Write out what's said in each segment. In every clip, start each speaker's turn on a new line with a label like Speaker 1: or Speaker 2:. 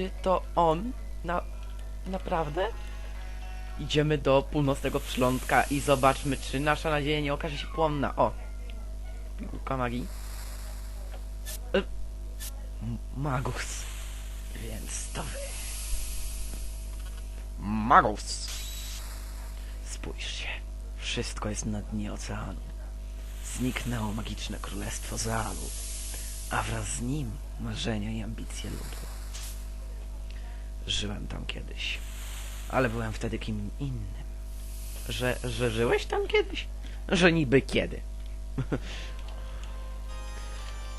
Speaker 1: czy to on? Na... naprawdę? Idziemy do północnego przylądka i zobaczmy, czy nasza nadzieja nie okaże się płonna. O! Pigułka magii. E, Magus. Więc to wy. Magus! Spójrzcie. Wszystko jest na dnie oceanu. Zniknęło magiczne królestwo Zaalu, a wraz z nim marzenia i ambicje ludu. Żyłem tam kiedyś, ale byłem wtedy kim innym. Że, że żyłeś tam kiedyś? Że niby kiedy?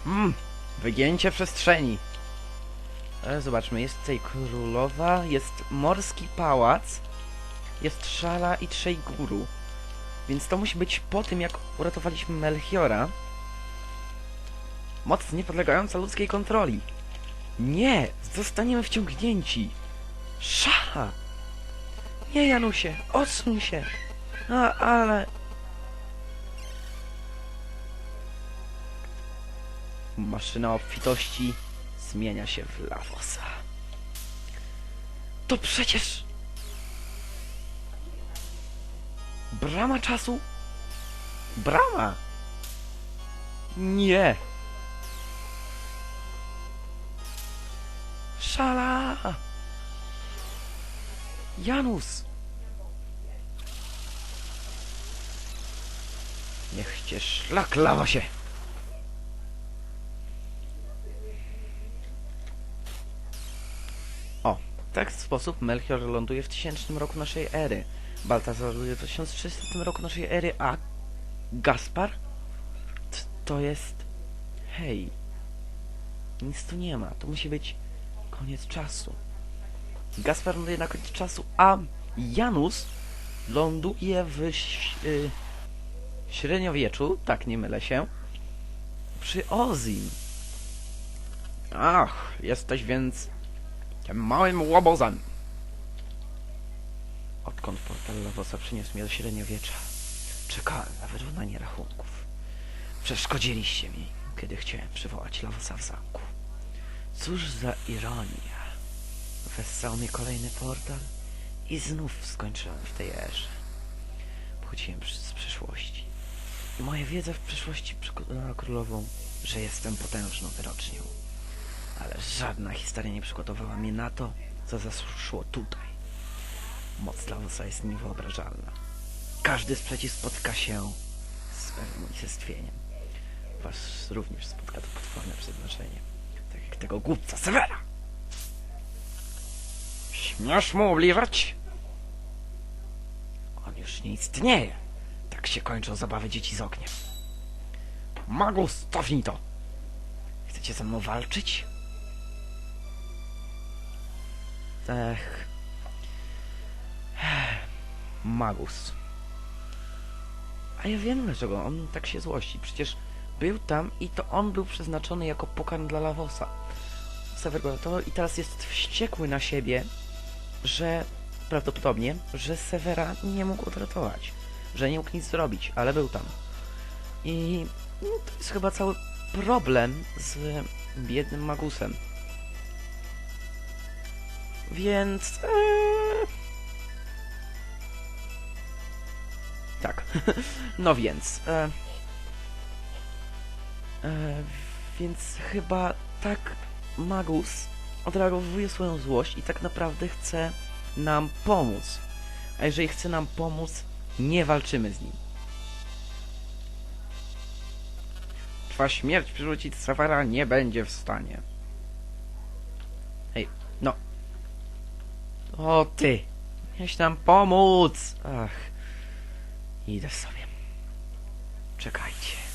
Speaker 1: mm, wygięcie przestrzeni. E, zobaczmy, jest tutaj królowa, jest morski pałac, jest szala i trzej guru. Więc to musi być po tym, jak uratowaliśmy Melchiora. Moc niepodlegająca ludzkiej kontroli. Nie! Zostaniemy wciągnięci! Szacha! Nie, Janusie! Odsuń się! A, ale... Maszyna obfitości zmienia się w lawosa. To przecież... Brama czasu? Brama! Nie! Szala! Janus! Niech cię szlak lawa się! O, w taki sposób Melchior ląduje w tysięcznym roku naszej ery. Baltazar ląduje w 1300 roku naszej ery, a Gaspar? To jest... Hej. Nic tu nie ma. To musi być koniec czasu. Gaspar ląduje na koniec czasu, a Janus ląduje w y, średniowieczu, tak nie mylę się, przy Ozim. Ach, jesteś więc tym małym łobozem. Odkąd portal Lavosa przyniósł mnie do średniowiecza, czekałem na wyrównanie rachunków. Przeszkodziliście mi, kiedy chciałem przywołać Lavosa w zamku. Cóż za ironia. Wessał mnie kolejny portal i znów skończyłem w tej erze. Pochodziłem z przyszłości. I moja wiedza w przyszłości przekonała królową, że jestem potężną wyrocznią. Ale żadna historia nie przygotowała mnie na to, co zaszło tutaj. Moc Lavosa jest niewyobrażalna. Każdy sprzeciw spotka się z pewnym unicestwieniem. Was również spotka to potworne przeznaczenie. Tak tego głupca Severa. Śmiesz mu ubliżać? On już nie istnieje. Tak się kończą zabawy dzieci z ogniem. Magus, cofnij to! Chcecie ze mną walczyć? Ech. Magus. A ja wiem dlaczego on tak się złości. Przecież był tam i to on był przeznaczony jako pokarm dla Lavosa. Sever go to i teraz jest wściekły na siebie, że prawdopodobnie, że Severa nie mógł odratować. Że nie mógł nic zrobić, ale był tam. I no, to jest chyba cały problem z biednym Magusem. Więc... Eee... Tak. no więc... E... E, więc chyba tak Magus odreagowuje swoją złość i tak naprawdę chce nam pomóc. A jeżeli chce nam pomóc, nie walczymy z nim. Twa śmierć przerzucić Safara nie będzie w stanie. Hej, no. O ty! Miałeś nam pomóc! Ach. Idę sobie. Czekajcie.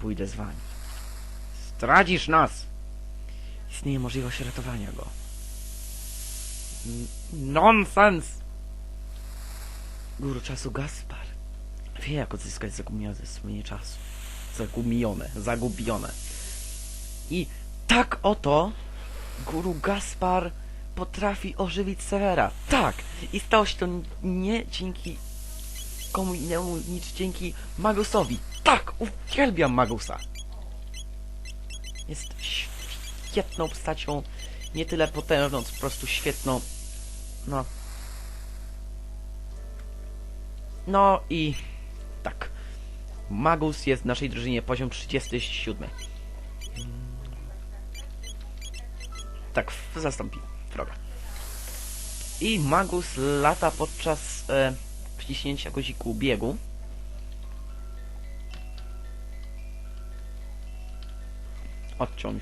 Speaker 1: Pójdę z wami. Zdradzisz nas! Istnieje możliwość ratowania go. Nonsens! Guru czasu Gaspar wie jak odzyskać zagubione wspomnienie czasu. Zagubione, zagubione. I tak oto Guru Gaspar potrafi ożywić Severa. Tak! I stało się to nie dzięki komu innemu, niż dzięki Magusowi. Tak! Uwielbiam Magusa! jest świetną postacią, nie tyle potężną, po prostu świetną. No. No i tak. Magus jest w naszej drużynie poziom 37. Mm. Tak, zastąpi wroga. I Magus lata podczas e, wciśnięcia guziku biegu. Odciąć